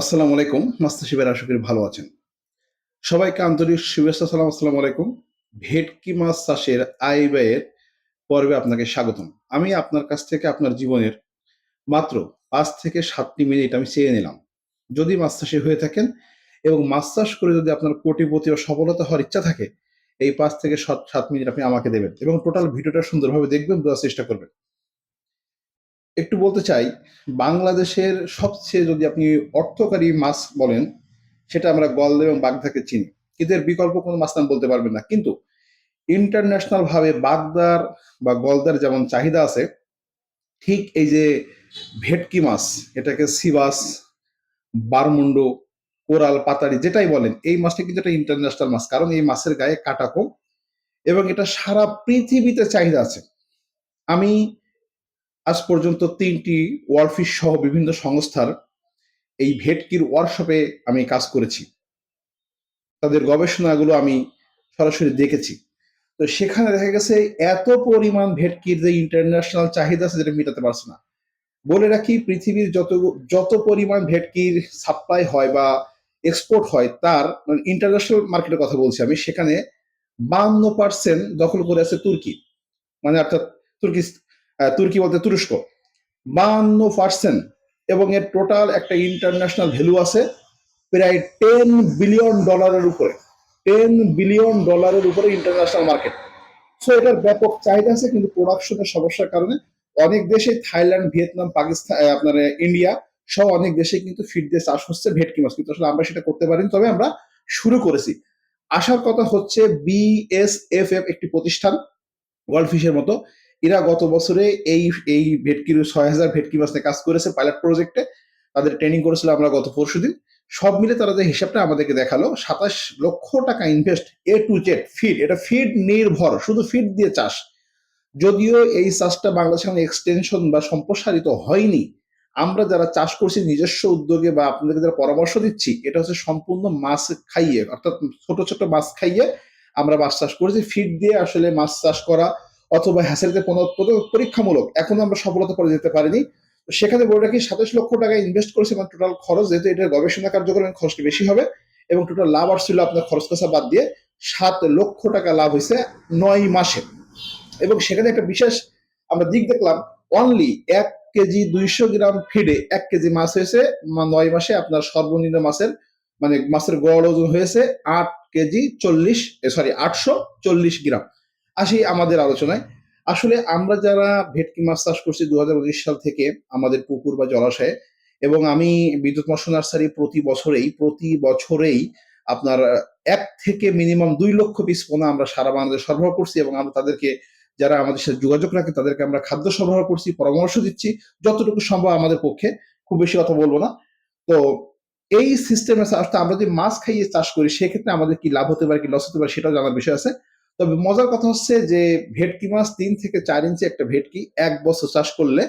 আসসালামু আলাইকুম। মাস্টার শিবের আশা করি ভালো আছেন। সবাইকে আন্তরিক শুভেচ্ছা, সালাম, আসসালামু আলাইকুম। ভেটকি মাছ চাষের আয় ব্যয়ের পর্বে আপনাকে স্বাগতম। আমি আপনার কাছ থেকে আপনার জীবনের মাত্র পাঁচ থেকে সাতটি মিনিট আমি চেয়ে নিলাম। যদি মাছ চাষে হয়ে থাকেন এবং মাছ চাষ করে যদি আপনার কোটিপতি ও সফলতা হওয়ার ইচ্ছা থাকে, এই পাঁচ থেকে সাত সাত মিনিট আপনি আমাকে দেবেন এবং টোটাল ভিডিওটা সুন্দরভাবে দেখবেন, বোঝার চেষ্টা করবেন। একটু বলতে চাই, বাংলাদেশের সবচেয়ে যদি আপনি অর্থকারী মাছ বলেন, সেটা আমরা গলদা এবং বাগদাকে চিনি। এর বিকল্প কোনো মাছ নাম বলতে পারবেন না। কিন্তু ইন্টারন্যাশনাল ভাবে বাগদার বা গলদার যেমন চাহিদা আছে, ঠিক এই যে ভেটকি মাছ, এটাকে সিবাস, বারমুন্ডো, কোরাল, পাতারি যেটাই বলেন, এই মাছটা কিন্তু একটা ইন্টারন্যাশনাল মাছ। কারণ এই মাছের গায়ে কাটা কম এবং এটা সারা পৃথিবীতে চাহিদা আছে। আমি আজ পর্যন্ত তিনটি ওয়ার্ল্ডফিশ সহ বিভিন্ন সংস্থার এই ভেটকির ওয়ার্কশপে আমি কাজ করেছি। তাদের গবেষণাগুলো আমি সরাসরি দেখেছি। তো সেখানে দেখা গেছে এত পরিমাণ ভেটকির যে ইন্টারন্যাশনাল চাহিদা আছে যেটা মেটাতে পারছে না। বলে রাখি, পৃথিবীর যত যত পরিমাণ ভেটকির সাপ্লাই হয় বা এক্সপোর্ট হয়, তার মানে ইন্টারন্যাশনাল মার্কেটের কথা বলছি আমি, সেখানে বান্ন পার্সেন্ট দখল করে আছে তুর্কি। মানে অর্থাৎ তুর্কি তুর্কি বলতে তুরস্ক। বান্ন পার্সেন্ট এবং এর টোটাল একটা ইন্টারন্যাশনাল ভ্যালু আছে প্রায় টেন বিলিয়ন ডলারের উপরে। টেন বিলিয়ন ডলারের উপরে ইন্টারন্যাশনাল মার্কেট সো এটার ব্যাপক চাহিদা আছে, কিন্তু প্রোডাকশনের সমস্যার কারণে অনেক দেশে থাইল্যান্ড, ভিয়েতনাম, পাকিস্তান আপনার ইন্ডিয়া সহ অনেক দেশে কিন্তু ফিড দিয়ে চাষ হচ্ছে ভেটকি মাছ। কিন্তু আসলে আমরা সেটা করতে পারিনি, তবে আমরা শুরু করেছি। আসার কথা হচ্ছে বিএসএফএফ একটি প্রতিষ্ঠান ওয়ার্ল্ড ফিশের মতো। এরা গত বছরে এই এই ভেটকির ছয় হাজার ভেটকি মাছ কাজ করেছে পাইলট প্রজেক্টে তাদের ট্রেনিং করেছিল আমরা গত পরশু দিন। সব মিলে তারা যে হিসাবটা আমাদেরকে দেখাল, সাতাশ লক্ষ টাকা invest A to Z feed এটা ফিড নির্ভর, শুধু ফিড দিয়ে চাষ। যদিও এই চাষটা বাংলাদেশে এক্সটেনশন বা সম্প্রসারিত হয়নি, আমরা যারা চাষ করছি নিজস্ব উদ্যোগে বা আপনাদেরকে যারা পরামর্শ দিচ্ছি, এটা হচ্ছে সম্পূর্ণ মাছ খাইয়ে, অর্থাৎ ছোট ছোট মাছ খাইয়ে আমরা মাছ চাষ করেছি। ফিড দিয়ে আসলে মাছ চাষ করা অথবা হ্যাসেলতে কোনো পরীক্ষামূলক এখনও আমরা সফলতা করে যেতে পারিনি। সেখানে বলে রাখি, সাতাশ লক্ষ টাকা ইনভেস্ট করেছে এবং টোটাল খরচ, যেহেতু এটার গবেষণা কার্যক্রমের খরচটা বেশি হবে এবং টোটাল লাভ আসছিল আপনার খরচ খরচা বাদ দিয়ে সাত লক্ষ টাকা লাভ হয়েছে নয় মাসে। এবং সেখানে একটা বিশেষ আমরা দিক দেখলাম অনলি এক কেজি দুইশো গ্রাম ফিডে এক কেজি মাছ হয়েছে নয় মাসে আপনার সর্বনিম্ন মাছের মানে মাছের গড় ওজন হয়েছে আট কেজি চল্লিশ সরি আটশো চল্লিশ গ্রাম। আসি আমাদের আলোচনায়। আসলে আমরা যারা ভেটকি মাছ চাষ করছি দু হাজার উনিশ সাল থেকে আমাদের পুকুর বা জলাশয়ে এবং আমি বিদ্যুৎ মৎস্য নার্সারি প্রতি বছরেই প্রতি বছরেই আপনার এক থেকে মিনিমাম দুই লক্ষ পিস পোনা আমরা সারা বাংলাদেশ সরবরাহ করছি এবং আমরা তাদেরকে যারা আমাদের সাথে যোগাযোগ রাখে তাদেরকে আমরা খাদ্য সরবরাহ করছি, পরামর্শ দিচ্ছি, যতটুকু সম্ভব আমাদের পক্ষে। খুব বেশি কথা বলব না। তো এই সিস্টেমে আমরা যদি মাছ খাইয়ে চাষ করি, সেক্ষেত্রে আমাদের কি লাভ হতে পারে, কি লস হতে পারে সেটাও জানার বিষয় আছে। তবে মজার কথা হচ্ছে যে ভেটকি মাছ তিন থেকে চার ইঞ্চি একটা ভেটকি এক বছর চাষ করলে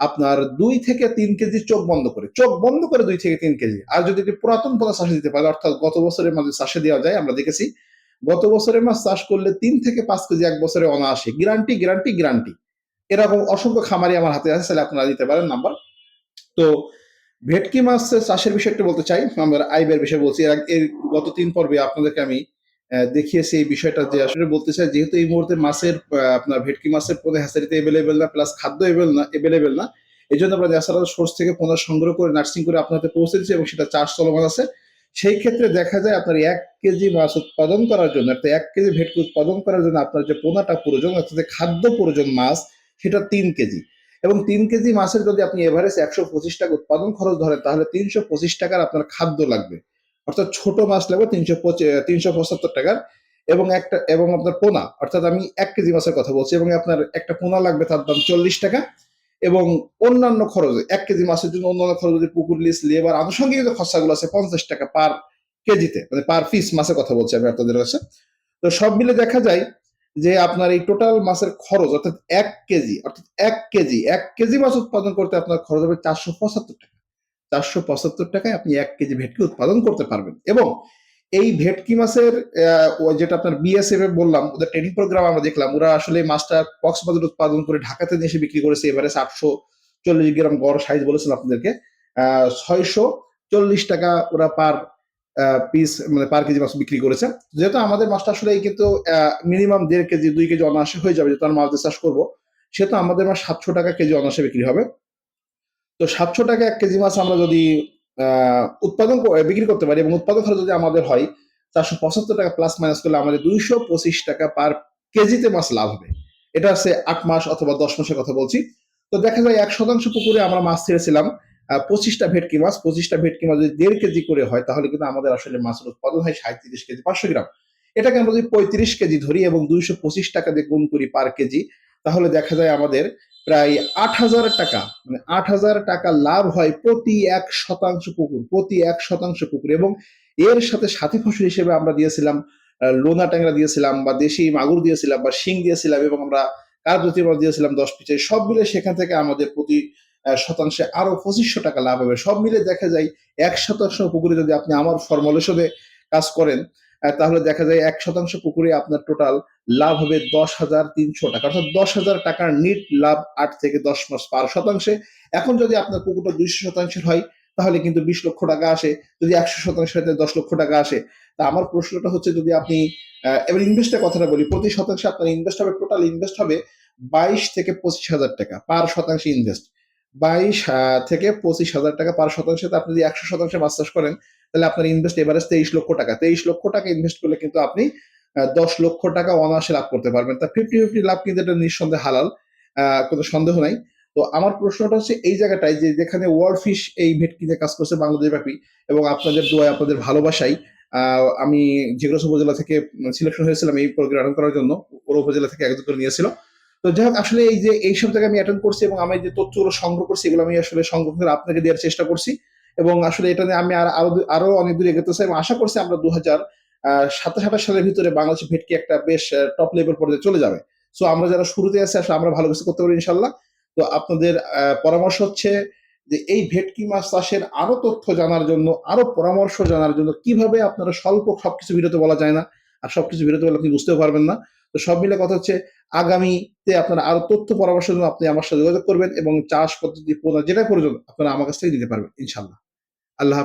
আপনার দুই থেকে তিন কেজি চোখ বন্ধ করে, চোখ বন্ধ করে দুই থেকে তিন কেজি। আর যদি একটি পুরাতন পোনা চাষে দিতে পারে, অর্থাৎ গত বছরের মাঝে চাষে দেওয়া যায়, আমরা দেখেছি গত বছরের মাছ চাষ করলে তিন থেকে পাঁচ কেজি এক বছরে অনায়াসে, গ্যারান্টি গ্যারান্টি গ্যারান্টি। এরকম অসংখ্য খামারি আমার হাতে আছে, তাহলে আপনারা দিতে পারেন নাম্বার। তো ভেটকি মাছ চাষের বিষয়ে একটু বলতে চাই, আমরা আইবের বিষয়ে বলছি। এর গত তিন পর্বে আপনাদেরকে আমি দেখিয়েছি এই বিষয়টা যে আসলে বলতে চাই, যেহেতু এই মুহূর্তে মাছের আপনার ভেটকি মাছের পোনা হ্যাচারিতে এভেলেবেল না প্লাস খাদ্য এভেলেবেল না এই জন্য আমরা ন্যাচারাল সোর্স থেকে পোনা সংগ্রহ করে নার্সিং করে আপনার পৌঁছে দিচ্ছি এবং সেটা চাষ চলমান আছে। সেই ক্ষেত্রে দেখা যায় আপনার এক কেজি মাছ উৎপাদন করার জন্য, অর্থাৎ এক কেজি ভেটকি উৎপাদন করার জন্য আপনার যে পোনাটা প্রয়োজন, অর্থাৎ যে খাদ্য প্রয়োজন মাছ, সেটা তিন কেজি। এবং তিন কেজি মাছের যদি আপনি এভারেজ একশো পঁচিশ টাকা উৎপাদন খরচ ধরেন, তাহলে তিনশো পঁচিশ টাকার আপনার খাদ্য লাগবে। অর্থাৎ ছোট মাছ লাগবে তিনশো তিনশো পঁচাত্তর টাকার এবং একটা, এবং আপনার পোনা, অর্থাৎ আমি এক কেজি মাছের কথা বলছি, এবং আপনার একটা পোনা লাগবে তার দাম চল্লিশ টাকা, এবং অন্যান্য খরচ, এক কেজি মাছের জন্য অন্যান্য খরচ, যদি পুকুর, লিস, লেবার, আনুষঙ্গিক যে খরচাগুলো আছে, পঞ্চাশ টাকা পার কেজিতে মানে পার পিস মাছের কথা বলছি আমি আপনাদের কাছে। তো সব মিলে দেখা যায় যে আপনার এই টোটাল মাছের খরচ, অর্থাৎ এক কেজি, অর্থাৎ এক কেজি এক কেজি মাছ উৎপাদন করতে আপনার খরচ হবে চারশো পঁচাত্তর টাকা। চারশো পঁচাত্তর টাকায় আপনি এক কেজি ভেটকি উৎপাদন করতে পারবেন। এবং এই ভেটকি মাছের যেটা আপনার বিএসএফ বললাম, ওদের ট্রেনিং প্রোগ্রাম আমরা দেখলাম, ওরা আসলে মাছটা কক্সবাজার উৎপাদন করে ঢাকাতে এসে বিক্রি করেছে এবারে আটশো চল্লিশ গ্রাম গড় সাইজ বলেছেন আপনাদেরকে। ছয়শো চল্লিশ টাকা ওরা পার পিস মানে পার কেজি মাছ বিক্রি করেছে। যেহেতু আমাদের মাছটা আসলে কিন্তু মিনিমাম দেড় কেজি, দুই কেজি অনায়াসে হয়ে যাবে যেহেতু আমরা মাছ চাষ করব, সেহেতু আমাদের মাছ সাতশো টাকা কেজি অনায়াসে বিক্রি হবে। তো সাতশো টাকা এক কেজি মাছ আমরা যদি উৎপাদন বিক্রি করতে পারি এবং উৎপাদন খরচ যদি আমাদের হয়, চারশো পঁচাত্তর টাকা প্লাস মাইনাস করলে আমাদের দুইশো পঁচিশ টাকা পার কেজিতে মাছ লাভ হবে। এটা আছে আট মাস অথবা দশ মাসের কথা বলছি। তো দেখা যায় এক শতাংশ পুকুরে আমরা মাছ ছেড়েছিলাম পঁচিশটা ভেটকি মাছ, পঁচিশটা ভেটকি মাছ যদি দেড় কেজি করে হয়, তাহলে কিন্তু আমাদের আসলে মাছের উৎপাদন হয় সাঁত্রিশ কেজি, পাঁচশো গ্রাম। এটাকে আমরা যদি পঁয়ত্রিশ কেজি ধরি এবং দুইশো পঁচিশ টাকা দিয়ে গুণ করি পার কেজি, তাহলে দেখা যায় আমাদের প্রায় আট হাজার টাকা মানে আট হাজার টাকা লাভ হয় প্রতি এক শতাংশ পুকুর, প্রতি এক শতাংশ পুকুর এবং এর সাথে সাথী ফসল হিসেবে আমরা দিয়েছিলাম লোনা ট্যাংরা দিয়েছিলাম বা দেশি মাগুর দিয়েছিলাম বা শিং দিয়েছিলাম এবং আমরা মাছ দিয়েছিলাম দশ পিচে। সব মিলে সেখান থেকে আমাদের প্রতি শতাংশে আরও পঁচিশশো টাকা লাভ হবে। সব মিলে দেখা যায় এক শতাংশ পুকুরে যদি আপনি আমার ফর্মুলেশনে কাজ করেন তাহলে দেখা যায় এক শতাংশ পুকুরে আপনার টোটাল লাভ হবে দশ হাজার তিনশো টাকা। অর্থাৎ দশ হাজার টাকার নিট লাভ আট থেকে দশ মাস পার শতাংশে। এখন যদি আপনার পুকুরটা দুইশো শতাংশের হয়, তাহলে কিন্তু বিশ লক্ষ টাকা আসে। যদি একশো শতাংশের হয় দশ লক্ষ টাকা আসে। তা আমার প্রশ্নটা হচ্ছে, যদি আপনি এবার ইনভেস্টের কথাটা বলি, প্রতি শতাংশে আপনার ইনভেস্ট হবে টোটাল ইনভেস্ট হবে বাইশ থেকে পঁচিশ হাজার টাকা, পার শতাংশে ইনভেস্ট বাইশ থেকে পঁচিশ হাজার টাকা পার শতাংশে। আপনি যদি একশো শতাংশে চাষ করেন, তাহলে আপনার ইনভেস্ট এভারেজ তেইশ লক্ষ টাকা। তেইশ লক্ষ টাকা ইনভেস্ট করলে কিন্তু আপনি দশ লক্ষ টাকা অনায়াসে লাভ করতে পারবেন। তা ফিফটি ফিফটি লাভ কিন্তু এটা নিঃসন্দেহে হালাল কোনো সন্দেহ নাই। তো আমার প্রশ্নটা হচ্ছে এই জায়গাটায় যে যেখানে ওয়ার্ল্ড ফিশ এই ভেটকিতে কাজ করছে বাংলাদেশ ব্যাপী এবং আপনাদের দোয়ায় আপনাদের ভালোবাসাই আমি জিগ্রস উপজেলা থেকে সিলেকশন হয়েছিলাম এই প্রোগ্রাম করার জন্য। ওর উপজেলা থেকে একজন করে নিয়েছিল। তো যাই হোক আসলে এই যে এই সব জায়গায় আমি অ্যাটেন্ড করছি এবং আমি যে তথ্যগুলো সংগ্রহ করছি, এগুলো আমি আসলে সংগ্রহ করে আপনাকে দেওয়ার চেষ্টা করছি এবং আসলে এটা নিয়ে আমি আরও আরও অনেক দূর এগোতে চাই এবং আশা করছি আমরা দু হাজার সাতাশ, আঠাশ সালের ভিতরে বাংলাদেশের ভেটকি একটা বেশ টপ লেভেল পর্যায়ে চলে যাবে। সো আমরা যারা শুরুতে আছি, আসলে আমরা ভালো কিছু করতে পারি ইনশাল্লাহ তো আপনাদের পরামর্শ হচ্ছে যে এই ভেটকি মাছ চাষের আরও তথ্য জানার জন্য, আরও পরামর্শ জানার জন্য কীভাবে আপনারা স্বল্প সবকিছু ভিডিওতে বলা যায় না আর সবকিছু বেরোতে বলে আপনি বুঝতেও পারবেন না। তো সব মিলে কথা হচ্ছে, আগামীতে আপনারা আরও তথ্য পরামর্শের জন্য আপনি আমার সাথে যোগাযোগ করবেন এবং চাষ পদ্ধতি যেটা প্রয়োজন, আপনারা আমার কাছ থেকে নিতে পারবেন ইনশাল্লাহ আল্লাহ